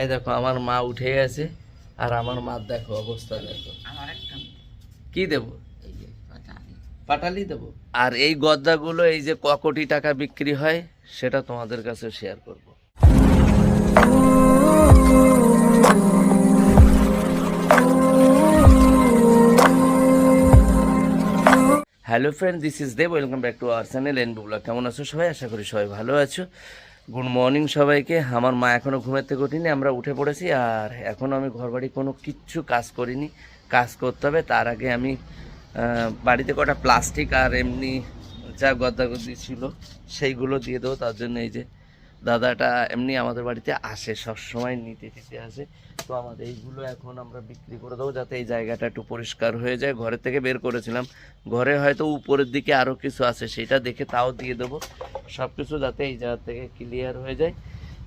এই দেখো আমার মা উঠে গেছে আর আমার মার দেখো অবস্থা দেখো। কি দেব? পাটালি। দেব? আর এই গদ্দাগুলো এই যে ক কোটি টাকা বিক্রি হয় সেটা তোমাদের কাছে শেয়ার করব। Hello friend this is Dev welcome back to our channel N Bubla কেমন আছো সবাই? আশা করি সবাই ভালো আছো। গুড মর্নিং সবাইকে। আমার মা এখনও ঘুমাতে থেকে আমরা উঠে পড়েছি, আর এখনও আমি ঘরবাড়ি কোনো কিচ্ছু কাজ করিনি। কাজ করতে হবে, তার আগে আমি বাড়িতে কটা প্লাস্টিক আর এমনি যা গদ্দাগদ্দি ছিল, সেইগুলো দিয়ে দেবো, তার জন্য এই যে দাদাটা এমনি আমাদের বাড়িতে আসে, সবসময় নিতে টিতে আসে। তো আমাদের এইগুলো এখন আমরা বিক্রি করে দেবো যাতে এই জায়গাটা একটু পরিষ্কার হয়ে যায়। ঘরের থেকে বের করেছিলাম। ঘরে হয়তো উপরের দিকে আরও কিছু আছে, সেটা দেখে তাও দিয়ে দেবো। সব কিছু যাতে এই জায়গা থেকে ক্লিয়ার হয়ে যায়।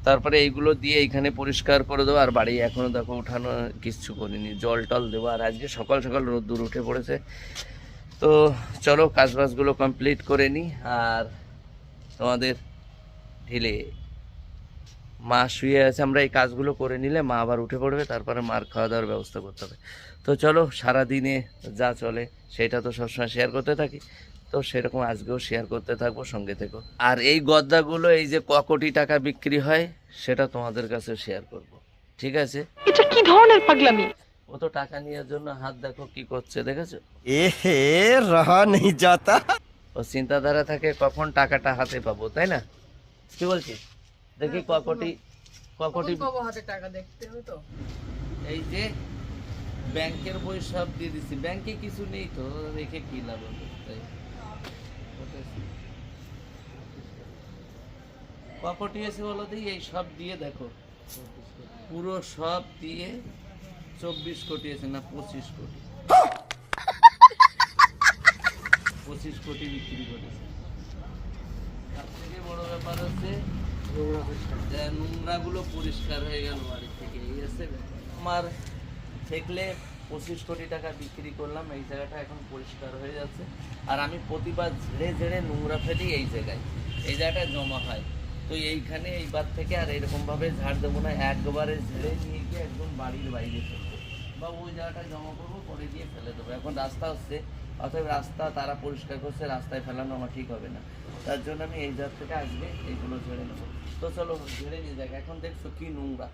তারপরে এইগুলো দিয়ে এইখানে পরিষ্কার করে দেবো। আর বাড়ি এখনও দেখো উঠানো কিচ্ছু করিনি। জল টল দেবো। আর আজকে সকাল সকাল রোদ্দুর উঠে পড়েছে। তো চলো, কাজবাজগুলো কমপ্লিট করে নিই। আর তোমাদের ঢিলে মা শুয়ে আছে আমরা এই কাজগুলো করে নিলে মা আবার উঠে পড়বে তারপরে মার খাওয়া দাওয়ার ব্যবস্থা করতে হবে। তো চলো সারা দিনে যা চলে সেটা তো সবসময় শেয়ার করতে থাকি। তো সেরকম আজকেও শেয়ার করতে থাকব সঙ্গে থেকে। আর এই গদ্দাগুলো এই যে ক কোটি টাকা বিক্রি হয় সেটা তোমাদের কাছে শেয়ার করব। ঠিক আছে? এটা কি ধরনের পাগলামি? ও তো টাকা নেওয়ার জন্য হাত দেখো কি করছে দেখেছ? এ হে রহা নেই যাতা ও চিন্তাধারা থাকে কখন টাকাটা হাতে পাবো তাই না? কি বলছিস? দেখি ক কোটি ক কোটি হাতে টাকা দেখতে হবে তো। এই যে ব্যাংকের বই সব দিয়ে দিছি। ব্যাংকে কিছু নেই তো রেখে কি লাভ হবে? তাই। ক কোটি এসে বলো দিই এই সব দিয়ে দেখো। পুরো সব দিয়ে চব্বিশ কোটি আছে না পঁচিশ কোটি? পঁচিশ কোটি বিক্রি করেছে। তার থেকে বড় ব্যাপার হচ্ছে নোংরাগুলো পরিষ্কার হয়ে গেল বাড়ি থেকে এই ব্যাপার। আমার দেখলে পঁচিশ কোটি টাকা বিক্রি করলাম, এই জায়গাটা এখন পরিষ্কার হয়ে যাচ্ছে। আর আমি প্রতিবার ঝেড়ে ঝেড়ে নোংরা ফেলি এই জায়গায়, এই জায়গাটায় জমা হয়। তো এইখানে এইবার থেকে আর এরকমভাবে ঝাড় দেবো না, একবারে ঝেড়ে নিয়ে গিয়ে একদম বাড়ির বাইরে ফেলব। বা ওই জায়গাটায় জমা করব, পরে দিয়ে ফেলে দেবো। এখন রাস্তা হচ্ছে, অতএব রাস্তা তারা পরিষ্কার করছে, রাস্তায় ফেলানো আমার ঠিক হবে না। তার জন্য আমি এই জায়গা থেকে আসবে এইগুলো ঝেড়ে নেব। তো চলো ঝেড়ে নিয়ে যাক। এখন দেখছ কি নোংরা।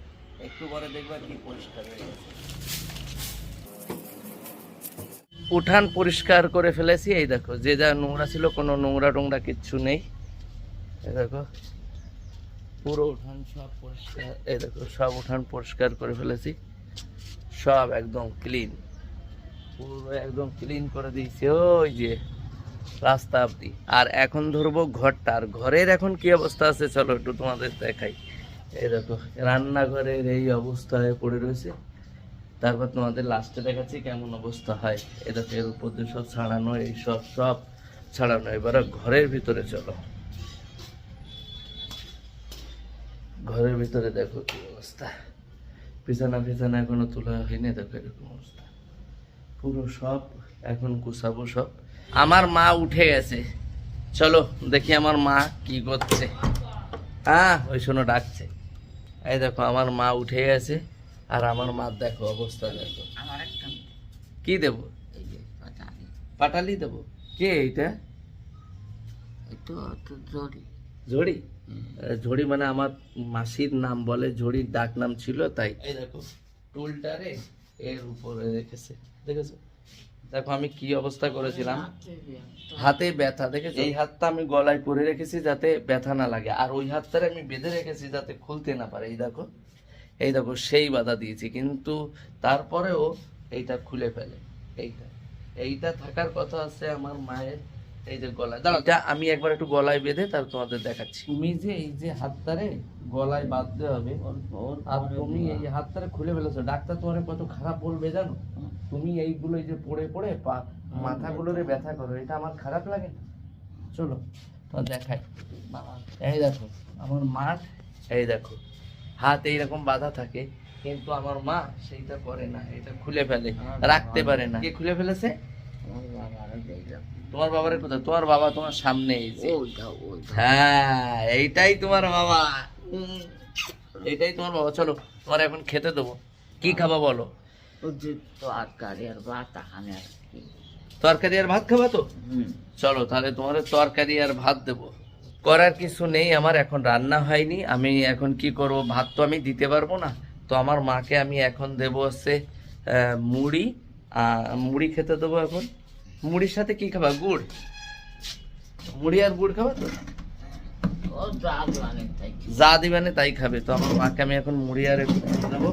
একটু পরে দেখবা কি পরিষ্কার হয়ে গেছে। উঠান পরিষ্কার করে ফেলেছি, এই দেখো, যে যা নোংরা ছিল, কোনো নোংরা টোংরা কিচ্ছু নেই। দেখো, পুরো উঠান সব পরিষ্কার, এই দেখো, সব উঠান পরিষ্কার করে ফেলেছি। সব একদম ক্লিন পুরো একদম ক্লিন করে দিয়েছি, ওই যে। রাস্তা অব্দি আর এখন ধরবো ঘরটা। আর ঘরের এখন কি অবস্থা আছে, চলো একটু তোমাদের দেখাই। এই দেখো, রান্নাঘরের এই অবস্থায় পড়ে রয়েছে। তারপর তোমাদের লাস্টে দেখাচ্ছি কেমন অবস্থা হয়। এ দেখো, এর উপর দিয়ে সব ছাড়ানো, এই সব সব ছাড়ানো। এবার ঘরের ভিতরে চলো। ঘরের ভিতরে দেখো কি অবস্থা। বিছানা ফিছানা এখনও তোলা হয়নি, দেখো এরকম অবস্থা। পুরো সব এখন গুছাবো সব। আমার মা উঠে গেছে। চলো দেখি আমার মা কি করছে। হ্যাঁ ওই শোনো ডাকছে। এই দেখো আমার মা উঠে গেছে আর আমার মার দেখো অবস্থা দেখো। কি দেব? এই যে পাটালি। পাটালি দেব? কে এইটা? ঝড়ি ঝড়ি মানে আমার মাসির নাম বলে ঝড়ির ডাক নাম ছিল তাই। এই দেখো টুলটারে এর উপরে রেখেছে। দেখেছ? দেখো আমি কি অবস্থা করেছিলাম? হাতে ব্যথা। দেখেছ? এই হাতটা আমি গলায় করে রেখেছি যাতে ব্যথা না লাগে। আর ওই হাতটারে আমি বেঁধে রেখেছি যাতে খুলতে না পারে। এই দেখো এই দেখো সেই বাধা দিয়েছি। কিন্তু তারপরেও এইটা খুলে ফেলে। এইটা এইটা থাকার কথা আছে আমার মায়ের এই যে গলায়। দাঁড়াও। এটা আমি একবার একটু গলায় বেঁধে তার তোমাদের দেখাচ্ছি। তুমি যে এই যে হাতটারে গলায় বাঁধতে হবে আর তুমি এই হাতটারে খুলে ফেলেছো ডাক্তার তোমার কত খারাপ বলবে জানো? তুমি এইগুলো এই যে পড়ে পড়ে পা মাথাগুলোরে ব্যথা করো এটা আমার খারাপ লাগে না। চলো তো দেখাই। এই দেখো আমার মার এই দেখো। হাত এইরকম বাঁধা থাকে কিন্তু আমার মা সেইটা করে না এটা খুলে ফেলে রাখতে পারে না। কে খুলে ফেলেছে? তোমার বাবার কোথায়? তোমার বাবা তোমার সামনে এই যে হ্যাঁ এইটাই তোমার বাবা। এইটাই তোমার বাবা। চলো তোমার এখন খেতে দেবো। কি খাবা বলো? ওই তো আটকারি আর আর তরকারি আর ভাত খাবা তো? চলো তাহলে তোমার তরকারি আর ভাত দেবো। করার কিছু নেই আমার এখন রান্না হয়নি। আমি এখন কি করব? ভাত তো আমি দিতে পারব না। তো আমার মাকে আমি এখন দেবো হচ্ছে মুড়ি। মুড়ি খেতে দেবো এখন। মুড়ির সাথে কি খাবা? গুড়? মুড়ি আর গুড় খাবা তো? যা দিবানে তাই খাবে। তো। আমার মাকে আমি এখন মুড়ি আর দেবো।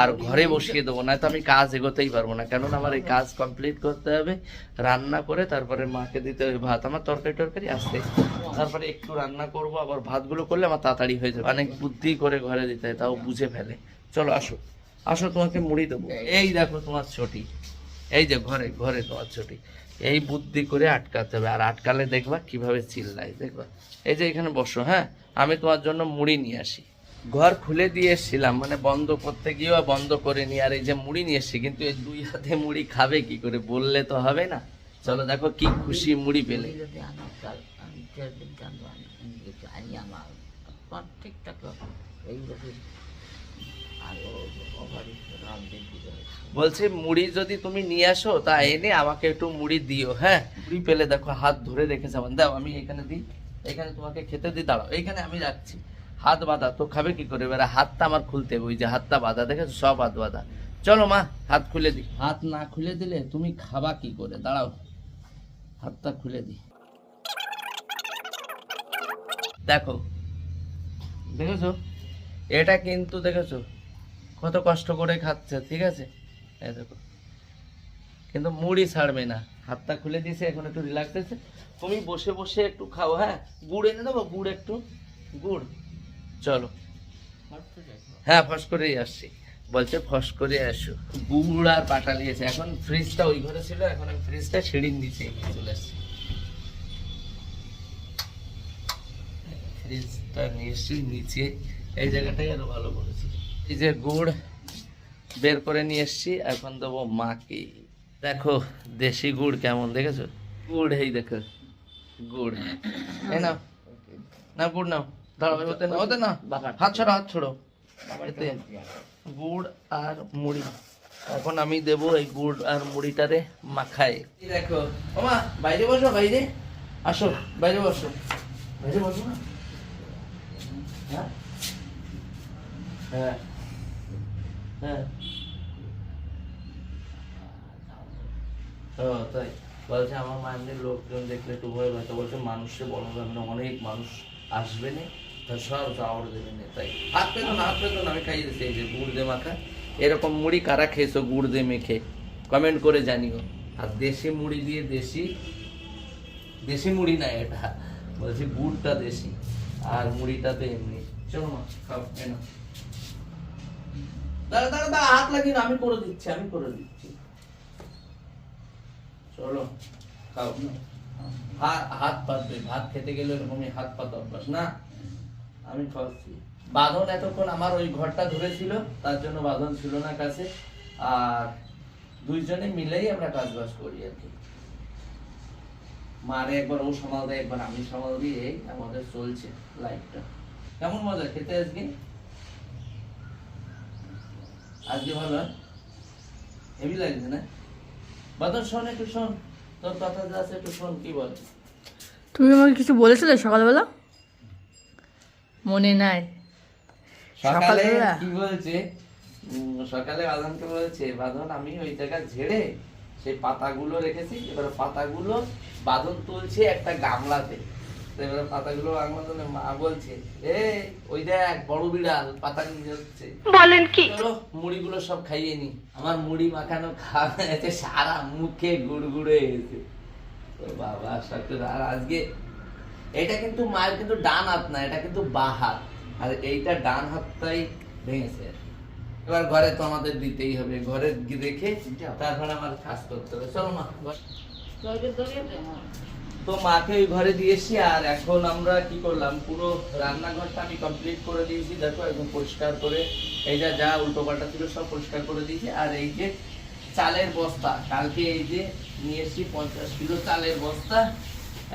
আর ঘরে বসিয়ে দেবো। না তো আমি কাজ এগোতেই পারব না। কেননা আমার এই কাজ কমপ্লিট করতে হবে রান্না করে তারপরে মাকে দিতে হবে ভাত। আমার তরকারি টরকারি আসতে তারপরে একটু রান্না করব আবার ভাতগুলো করলে আমার তাড়াতাড়ি হয়ে যাবে। অনেক বুদ্ধি করে ঘরে দিতে হয় তাও বুঝে ফেলে। চলো আসো। আসো তোমাকে মুড়ি দেবো। এই দেখো তোমার ছটি। এই যে ঘরে ঘরে তোমার ছটি। এই বুদ্ধি করে আটকাতে হবে। আর আটকালে দেখবা কীভাবে চিল্লাই দেখবা। এই যে এখানে বসো হ্যাঁ? আমি তোমার জন্য মুড়ি নিয়ে আসি। ঘর খুলে দিয়ে এসেছিলাম মানে বন্ধ করতে গিয়েও বন্ধ করে নি। আর এই যে মুড়ি নিয়ে এসছি, কিন্তু এই দুই হাতে মুড়ি খাবে কি করে? বললে তো হবে না। চলো দেখো কি খুশি মুড়ি পেলে। ঠিকঠাক যদি বলছে মুড়ি যদি তুমি নিয়ে আসো তা এনে আমাকে একটু মুড়ি দিও হ্যাঁ? মুড়ি পেলে দেখো হাত ধরে রেখেছে আমার দাও আমি এখানে দিই এখানে তোমাকে খেতে দিই দাঁড়াও এখানে আমি রাখছি। হাত বাঁধা তো খাবে কি করে? এবারে হাতটা আমার খুলতে হবে ওই যে হাতটা বাঁধা দেখেছ? সব হাত বাঁধা। চলো মা হাত খুলে দিই। হাত না খুলে দিলে তুমি খাবা কি করে? দাঁড়াও হাতটা খুলে দিই। দেখো দেখেছ? এটা কিন্তু দেখেছ? কত কষ্ট করে খাচ্ছে ঠিক আছে? এই দেখো। কিন্তু মুড়ি ছাড়বে না। হাতটা খুলে দিয়েছে, এখন একটু রিল্যাক্স আছে তুমি বসে বসে একটু খাও হ্যাঁ? গুড় এনে দেবো? গুড় একটু। গুড়। চলো। হ্যাঁ ফস করেই আসছি। বলছে, ফস করে আসো। গুড় আর পাটা নিয়েছে। এখন ফ্রিজটা ওই ঘরে ছিল, এখন আমি ফ্রিজটা ছেড়ে নিচে চলে আসছি। ফ্রিজটা নিয়ে এসছি, নিচে। এই জায়গাটাই আরও ভালো করেছি। এই যে গুড় বের করে নিয়ে এসছি, এখন দেবো মাকে। দেখো, দেশি গুড় কেমন, দেখেছ? গুড়, এই দেখো, গুড়। এই নাও। না গুড় নাও। না না হাত হাত গুড় আর মুড়ি। এখন আমি দেবো এই গুড় আর দেখো বাইরে বসো আসো, বাইরে বসো। বাইরে বসো হ্যাঁ? হ্যাঁ। হ্যাঁ। ও তাই। বলছে আমার মায়ের লোকজন দেখলে একটু ভয় পায় বলছে, মানুষে বড় হবে না, অনেক মানুষ আসবে না। তা সব চাওয়ার দেবে না, তাই। হাত পেতো না, হাত পেতো না, আমি খাইয়ে দিচ্ছি এই যে গুড় দিয়ে মাখা। এরকম মুড়ি কারা খেয়েছো গুড় দিয়ে মেখে? কমেন্ট করে জানিও। আর দেশি মুড়ি দিয়ে দেশি দেশি মুড়ি না এটা। বলছি গুড়টা দেশি, আর মুড়িটা তো এমনি। চলো মা, খাও এনো দাঁড়া দাঁড়া দাঁড়া, হাত লাগিয়ে আমি করে দিচ্ছি, আমি করে দিচ্ছি। চলো, খাও। হাত পাতবে, ভাত খেতে গেলে এরকমই হাত পাতা অভ্যাস, না? আমি খাওয়াচ্ছি। বাঁধন এতক্ষণ আমার ওই ঘরটা ধরেছিল, তার জন্য বাঁধন ছিল না কাছে। আর দুইজনে মিলেই আমরা কাজ বাজ করি আর কি। মারে একবার, ও সামাল দেয়, একবার আমি সামাল এই আমাদের চলছে লাইফটা কেমন মজা, খেতে আজকে? আজকে ভালো হেভি লাগছে না? বাদর শোন একটু শোন। তোর কথা যা আছে একটু শোন কি বল? তুমি আমাকে কিছু বলেছিলে সকালবেলা? মনে নাই। সকালে? কি বলছে? সকালে বাঁধনকে বলছে বাঁধন আমি ওই জায়গা ঝেড়ে সেই পাতাগুলো রেখেছি এবার পাতাগুলো বাঁধন তুলছে একটা গামলাতে। তো এবার পাতাগুলো গামলাতে মা বলছে এ ওই দেখ বড় বিড়াল পাতা নিয়ে যাচ্ছে। বলেন কি? চলো মুড়িগুলো সব খাইয়ে নি। আমার মুড়ি মাখানো খাওয়া হয়েছে সারা মুখে গুড়গুড়ে গেছে তো বাবা সত্যি আর আজকে এটা কিন্তু মায়ের কিন্তু ডান হাত না এটা কিন্তু বা হাত। আর এইটা ডান হাতটাই ভেঙেছে। এবার ঘরে তো আমাদের দিতেই হবে ঘরে গিয়ে রেখে তারপরে আমার কাজ করতে হবে। চলো মা ঘর- তো মাকে ওই ঘরে দিয়েছি আর এখন আমরা কি করলাম পুরো রান্নাঘরটা আমি কমপ্লিট করে দিয়েছি। দেখো একদম পরিষ্কার করে এই যা যা উল্টো পাল্টা ছিল সব পরিষ্কার করে দিয়েছি। আর এই যে চালের বস্তা কালকে এই যে নিয়ে এসেছি পঞ্চাশ কিলো চালের বস্তা।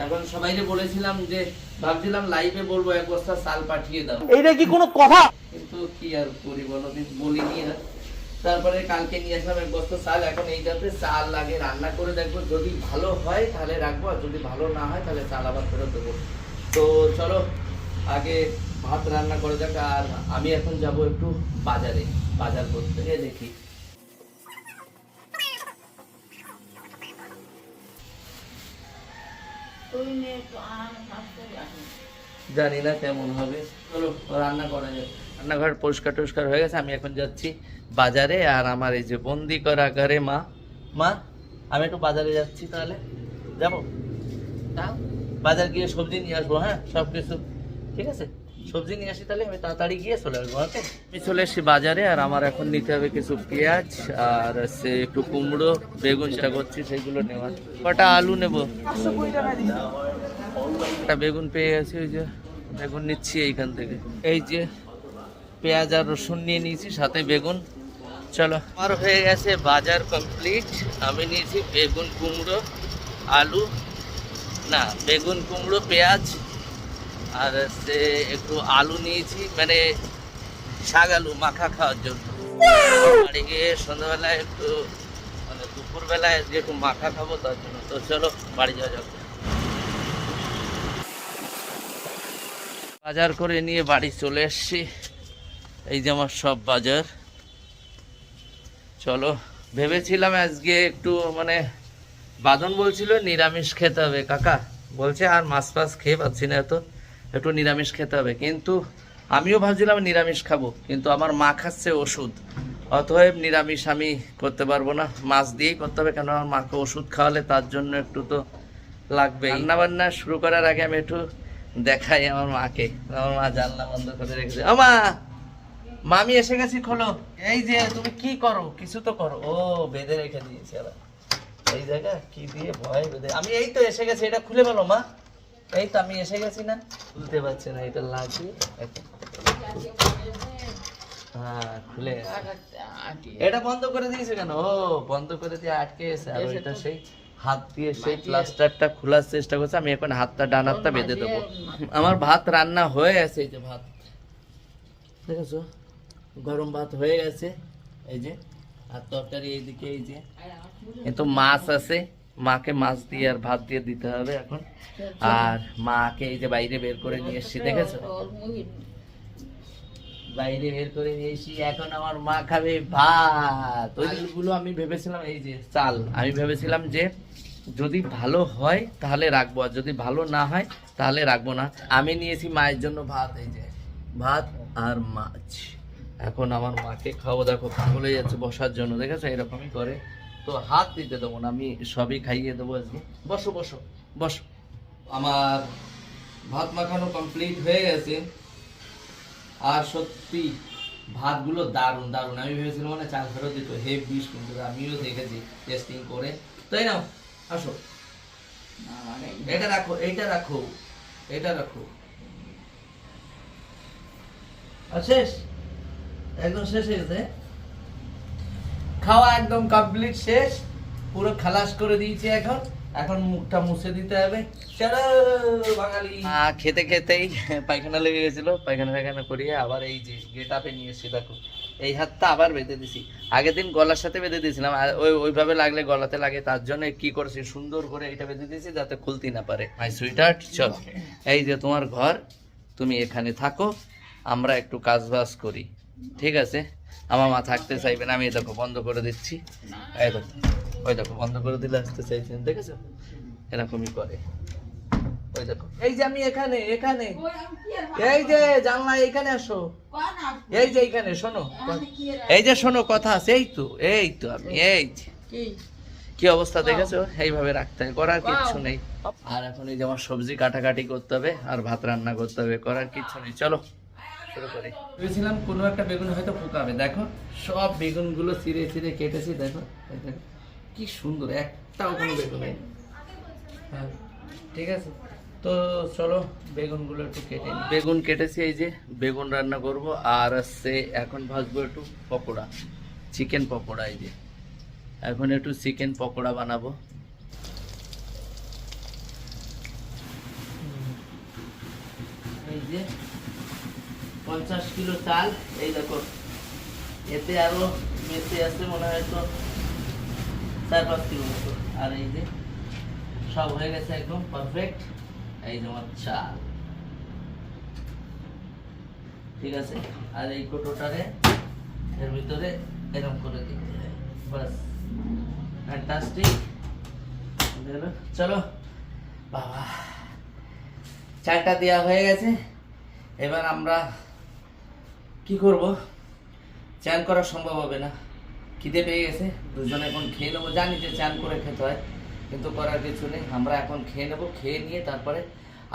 এখন সবাইকে বলেছিলাম যে ভাবছিলাম লাইভে বলব এক বস্তা চাল পাঠিয়ে দাও। এইটা কি কোনো কথা? কিন্তু কি আর করি বলো বলিনি আর। তারপরে কালকে নিয়ে আসলাম এক বস্তা চাল। এখন এইটাতে চাল লাগে রান্না করে দেখব। যদি ভালো হয় তাহলে রাখব আর যদি ভালো না হয় তাহলে চাল আবার ফেরত দেবো। তো চলো আগে ভাত রান্না করে যাক আর আমি এখন যাব একটু বাজারে বাজার করতে গিয়ে দেখি। জানি না কেমন হবে। চলো রান্না করা যাক। রান্নাঘর পরিষ্কার টরিষ্কার হয়ে গেছে, আমি এখন যাচ্ছি বাজারে আর আমার এই যে বন্দি করা ঘরে মা। মা, আমি একটু বাজারে যাচ্ছি তাহলে। যাব? বাজার গিয়ে সবজি নিয়ে আসব হ্যাঁ? সব কিছু ঠিক আছে? সবজি নিয়ে আসি তাহলে, আমি তাড়াতাড়ি গিয়ে চলে আসব, ওকে? আমি চলে এসেছি বাজারে আর আমার এখন নিতে হবে কিছু পেঁয়াজ আর সে একটু কুমড়ো, বেগুন যেটা করছি সেগুলো নেওয়ার। কটা আলু নেব? একটা বেগুন পেয়ে গেছি, ওই যে বেগুন নিচ্ছি এইখান থেকে। এই যে পেঁয়াজ আর রসুন নিয়ে নিয়েছি, সাথে বেগুন। চলো। আমার হয়ে গেছে বাজার কমপ্লিট আমি নিয়েছি বেগুন কুমড়ো, আলু, না, বেগুন কুমড়ো, পেঁয়াজ, আর সে একটু আলু নিয়েছি মানে শাক আলু মাখা খাওয়ার জন্য। বাড়ি গিয়ে সন্ধ্যাবেলায় একটু মানে দুপুরবেলায় যে একটু মাখা খাব, তার জন্য। তো চলো, বাড়ি যাওয়া যাক। বাজার করে নিয়ে বাড়ি চলে এসছি। এই যে আমার সব বাজার। চলো, ভেবেছিলাম আজকে একটু মানে বাদন বলছিল, নিরামিষ খেতে হবে। কাকা বলছে, আর মাছ ফাছ খেয়ে পাচ্ছি না এত। একটু নিরামিষ খেতে হবে। কিন্তু আমিও ভাবছিলাম নিরামিষ খাব, কিন্তু আমার মা খাচ্ছে ওষুধ। অতএব নিরামিষ আমি করতে পারব না। মাছ দিয়েই করতে হবে কেন আমার মাকে ওষুধ খাওয়ালে তার জন্য একটু তো লাগবে রান্না বান্না শুরু করার আগে আমি একটু দেখাই আমার মাকে। আমার মা জানলা বন্ধ করে রেখেছে। ও মা মামি এসে গেছি খোলো। এই যে তুমি কি করো? কিছু তো করো। ও বেঁধে রেখে দিয়েছে আবার এই জায়গা কি দিয়ে ভয় বেঁধে আমি এই তো এসে গেছি এটা খুলে বলো মা। এই তো আমি এসে গেছি না। খুলতে পারছি না এটা লাগিয়ে হ্যাঁ খুলে এটা বন্ধ করে দিয়েছে কেন? ও বন্ধ করে দিয়ে আটকে গেছে। আর এটা সেই হাত দিয়ে সেই প্লাস্টারটা খোলার চেষ্টা করছে। আমি এখন হাতটা ডান হাতটা বেঁধে দেবো। আমার ভাত রান্না হয়ে গেছে এই যে ভাত। দেখেছ? গরম ভাত হয়ে গেছে এই যে আর তরকারি এইদিকে এই যে। কিন্তু মাছ আছে মাকে মাছ দিয়ে আর ভাত দিয়ে দিতে হবে এখন। আর মাকে এই যে বাইরে বের করে নিয়ে এসছি দেখেছ? বাইরে বের করে নিয়ে এসি এখন আমার মা খাবে ভাত। ওইগুলো আমি ভেবেছিলাম এই যে চাল। আমি ভেবেছিলাম যে যদি ভালো হয় তাহলে রাখব আর যদি ভালো না হয় তাহলে রাখব না। আমি নিয়েছি মায়ের জন্য ভাত এই যে। ভাত আর মাছ। এখন আমার মাকে খাব দেখো পাগল যাচ্ছে বসার জন্য দেখেছ এরকমই করে। তো হাত দিতে দেবো না, আমি সবই খাইয়ে দেবো আজকে। বসো বসো বসো। আমার ভাত মাখানো কমপ্লিট হয়ে গেছে। আর সত্যি ভাতগুলো দারুণ দারুণ। আমি ভেবেছিলাম মানে চাল ফেরত দিত হেভি সুন্দর আমিও দেখেছি টেস্টিং করে। তাই না আসো। এটা রাখো এইটা রাখো, এটা রাখো। শেষ? একদম শেষ হয়ে গেছে। খাওয়া একদম কমপ্লিট শেষ। পুরো খালাস করে দিয়েছি এখন। এখন মুখটা মুছে দিতে হবে। চলো বাঙালি। খেতে খেতেই পায়খানা লেগে গেছিল। পায়খানা পায়খানা করিয়ে আবার এই যে গেট আপে নিয়ে এসেছি দেখো। এই হাতটা আবার বেঁধে দিছি। আগের দিন গলার সাথে বেঁধে দিয়েছিলাম। আর ওই ওইভাবে লাগলে গলাতে লাগে। তার জন্য কি করেছি? সুন্দর করে এটা বেঁধে দিয়েছি যাতে খুলতে না পারে। মাই সুইটার্ট চলো। এই যে তোমার ঘর তুমি এখানে থাকো। আমরা একটু কাজ বাজ করি। ঠিক আছে? আমার মা থাকতে চাইবে না আমি দেখো বন্ধ করে দিচ্ছি। এই দেখো ওই দেখো বন্ধ করে দিলে আসতে চাইছেন দেখেছ? এরকমই করে। ওই দেখো এই যে আমি এখানে এখানে। এই যে জানলা এখানে আসো। এই যে এইখানে শোনো। এই যে শোনো কথা আছে এই তো এই তো আমি এই যে। কি? কি অবস্থা দেখেছ? এইভাবে রাখতে করার কিচ্ছু নেই। আর এখন এই যে আমার সবজি কাটাকাটি করতে হবে আর ভাত রান্না করতে হবে করার কিচ্ছু নেই। চলো। শুরু করি। ভেবেছিলাম কোনো একটা বেগুন হয়তো পোকাবে দেখো সব বেগুনগুলো চিড়ে চিড়ে কেটেছি দেখো এই দেখো কি সুন্দর একটাও কোনো বেগুন নেই। হ্যাঁ ঠিক আছে। তো চলো বেগুনগুলো একটু কেটে বেগুন কেটেছি এই যে বেগুন রান্না করব আর আছে এখন ভাজবো একটু পকোড়া চিকেন পকোড়া এই যে। এখন একটু চিকেন পকোড়া বানাবো। এই যে পঞ্চাশ কিলো চাল, এই দেখো। এতে আরও মেসে আছে মনে হয় তো, চার পাঁচ কিলো মতো। আর এই যে, সব হয়ে গেছে একদম পারফেক্ট এই যে আমার চাল। ঠিক আছে? আর এই কোটোটারে এর ভিতরে এরকম করে দিতে হয়। চলো। বাবা। চাটা দেওয়া হয়ে গেছে। এবার আমরা কি করব? চান করা সম্ভব হবে না। খিদে পেয়ে গেছে। দুজনে এখন খেয়ে নেব। জানি যে চান করে খেতে হয়, কিন্তু করার কিছু নেই। আমরা এখন খেয়ে নেব, খেয়ে নিয়ে তারপরে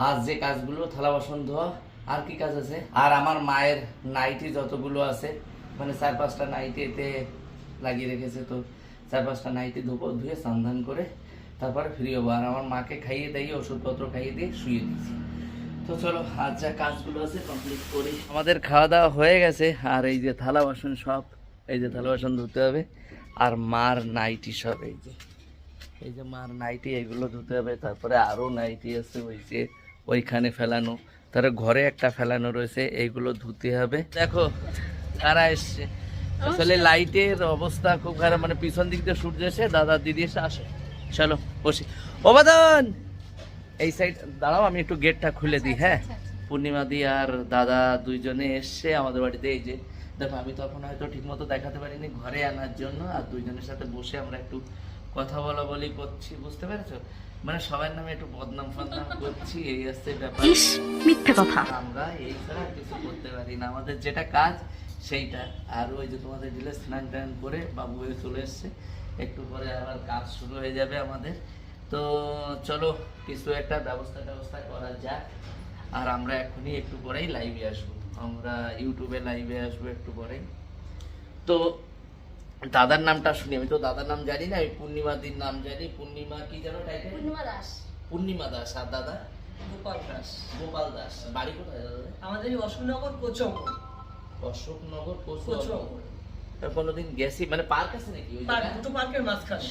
আজ যে কাজগুলো, থালা বাসন ধোয়া, আর কি কাজ আছে? আর আমার মায়ের নাইটি যতগুলো আছে মানে চার পাঁচটা নাইটি এতে লাগিয়ে রেখেছে তো, চার পাঁচটা নাইটি ধোবো, ধুয়ে স্নান করে তারপরে ফ্রি হব আর আমার মাকে খাইয়ে দিয়ে ওষুধপত্র খাইয়ে দিয়ে শুয়ে দিয়েছি। তো চলো আজ যা কাজগুলো আছে কমপ্লিট করি। আমাদের খাওয়া দাওয়া হয়ে গেছে আর এই যে থালা বাসন সব এই যে থালা বাসন ধুতে হবে আর মার নাইটি সব এই যে এই যে মার নাইটি এগুলো ধুতে হবে তারপরে আরও নাইটি আছে ওই যে ওইখানে ফেলানো তার ঘরে একটা ফেলানো রয়েছে এইগুলো ধুতে হবে। দেখো কারা এসছে। আসলে লাইটের অবস্থা খুব খারাপ মানে পিছন দিক দিয়ে সূর্য এসে দাদা দিদি এসে আসে। চলো বসি। ওবাদন! এই সাইড দাঁড়াও আমি একটু গেটটা খুলে দিই হ্যাঁ? পূর্ণিমা দি আর দাদা দুইজনে এসছে আমাদের বাড়িতে এই যে দেখো আমি তখন হয়তো ঠিকমতো দেখাতে পারিনি ঘরে আনার জন্য আর দুইজনের সাথে বসে আমরা একটু কথা বলা বলি করছি বুঝতে পেরেছ? মানে সবার নামে একটু বদনাম ফদনাম করছি এই হচ্ছে ব্যাপার। মিথ্যে কথা। আমরা এই ছাড়া কিছু করতে পারি না আমাদের যেটা কাজ সেইটা। আর ওই যে তোমাদের দিলে স্নান টান করে বাবু হয়ে চলে এসছে একটু পরে আবার কাজ শুরু হয়ে যাবে আমাদের। তো চলো কিছু একটা ব্যবস্থা ব্যবস্থা করা যাক। আর আমরা এখনই একটু পরেই লাইভে আসব। আমরা ইউটিউবে লাইভে আসব একটু পরেই। তো দাদার নামটা শুনি আমি তো দাদার নাম জানি না আমি পূর্ণিমাদির নাম জানি। পূর্ণিমা কি যেন টাইটেল পূর্ণিমা দাস। পূর্ণিমা দাস। আর দাদা? গোপাল দাস। গোপাল দাস। বাড়ি কোথায় দাদা? আমাদের অশোকনগর কোচম অশোকনগর কোচম কোনোদিন গেছি মানে পার্ক আছে নাকি? দুটো পার্কের মাঝখানে।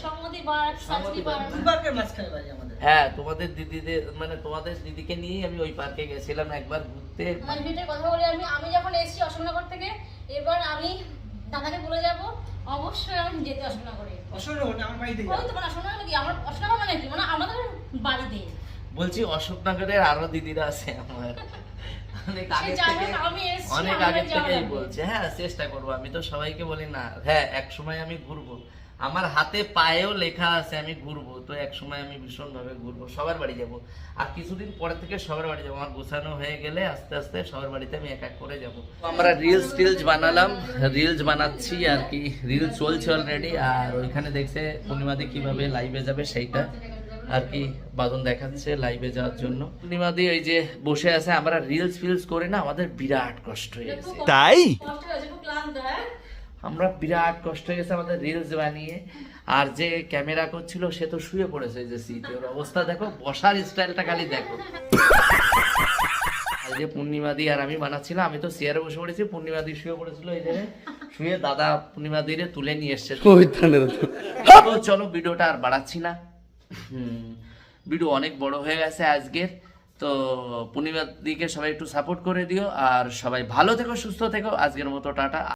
Park park. দুই পার্কের মাঝখানে বাড়ি আমাদের। হ্যাঁ তোমাদের দিদিদের মানে তোমাদের দিদিকে নিয়েই আমি ওই পার্কে গেছিলাম একবার ঘুরতে। মানে কথা বলে আমি আমি যখন এসেছি অশোকনগর থেকে এবার আমি দাদাকে বলে যাব অবশ্যই আমি যেতে অশোকনগরে। অশোকনগর না, আমার বাড়িতে ওই তো মানে অশোকনগর কি? আমার অশোকনগর মানে কি? মানে আমাদের বাড়িতে। বলছি অশোকনগরের আরও দিদিরা আছে আমার। অনেক আগে থেকেই বলছে হ্যাঁ চেষ্টা করব আমি তো সবাইকে বলি না হ্যাঁ এক সময় আমি ঘুরবো। আমার হাতে পায়েও লেখা আছে আমি ঘুরবো তো এক সময় আমি ভীষণ ভাবে ঘুরবো সবার বাড়ি যাব। আর কিছুদিন পরে থেকে সবার বাড়ি যাব আমার গোছানো হয়ে গেলে আস্তে আস্তে সবার বাড়িতে আমি এক এক করে যাব। আমরা রিলস টিলস বানালাম রিলস বানাচ্ছি আর কি রিলস চলছে অলরেডি আর ওইখানে দেখছে পূর্ণিমাদি কীভাবে লাইভে যাবে সেইটা। আর কি বাদন দেখাচ্ছে লাইভে যাওয়ার জন্য। পূর্ণিমাদি ওই যে বসে আছে আমরা রিলস ফিলস করে না আমাদের বিরাট কষ্ট হয়ে গেছে। তাই? আমরা বিরাট কষ্ট হয়ে গেছে আমাদের রিলস বানিয়ে। আর যে ক্যামেরা করছিল সে তো শুয়ে পড়েছে যে সিটে ওর অবস্থা দেখো বসার স্টাইলটা খালি দেখো। আর যে পূর্ণিমাদি আর আমি বানাচ্ছিলাম আমি তো চেয়ারে বসে পড়েছি পূর্ণিমাদি শুয়ে পড়েছিল এই জায়গায় শুয়ে দাদা পূর্ণিমাদিরে তুলে নিয়ে এসছে। তো চলো ভিডিওটা আর বাড়াচ্ছি না। ভিডিও অনেক বড় হয়ে গেছে আজকের, তো পূর্ণিমার দিকে সবাই একটু সাপোর্ট করে দিও, আর সবাই ভালো থেকো, সুস্থ থেকো, আজকের মতো টাটা।